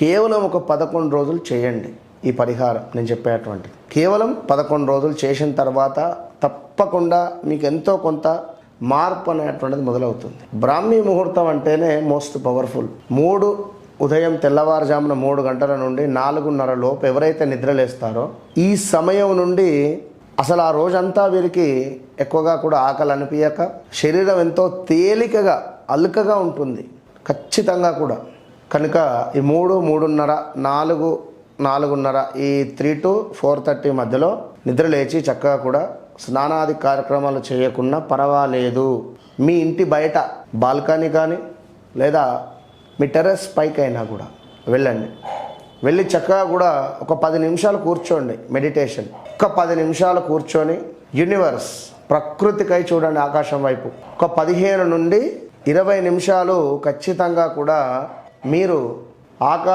కేవలం ఒక పదకొండు రోజులు చేయండి ఈ పరిహారం నేను చెప్పేటువంటిది కేవలం పదకొండు రోజులు చేసిన తర్వాత తప్పకుండా మీకు ఎంతో కొంత మార్పు అనేటువంటిది మొదలవుతుంది. బ్రాహ్మీ ముహూర్తం అంటేనే మోస్ట్ పవర్ఫుల్. మూడు ఉదయం తెల్లవారుజామున మూడు గంటల నుండి నాలుగున్నర లోపు ఎవరైతే నిద్రలేస్తారో ఈ సమయం నుండి అసలు ఆ రోజంతా వీరికి ఎక్కువగా కూడా ఆకలి అనిపించక శరీరం ఎంతో తేలికగా అల్కగా ఉంటుంది. ఖచ్చితంగా కూడా. కనుక ఈ మూడు మూడున్నర నాలుగు నాలుగున్నర ఈ త్రీ టు ఫోర్ థర్టీ మధ్యలో నిద్ర లేచి చక్కగా కూడా స్నానాది కార్యక్రమాలు చేయకుండా పర్వాలేదు. మీ ఇంటి బయట బాల్కనీ కానీ లేదా మీ టెర్రస్ పైకి అయినా కూడా వెళ్ళండి. వెళ్ళి చక్కగా కూడా ఒక పది నిమిషాలు కూర్చోండి మెడిటేషన్. ఒక పది నిమిషాలు కూర్చొని యూనివర్స్ ప్రకృతికై చూడండి ఆకాశం వైపు. ఒక పదిహేను నుండి ఇరవై నిమిషాలు ఖచ్చితంగా కూడా మీరు ఆకా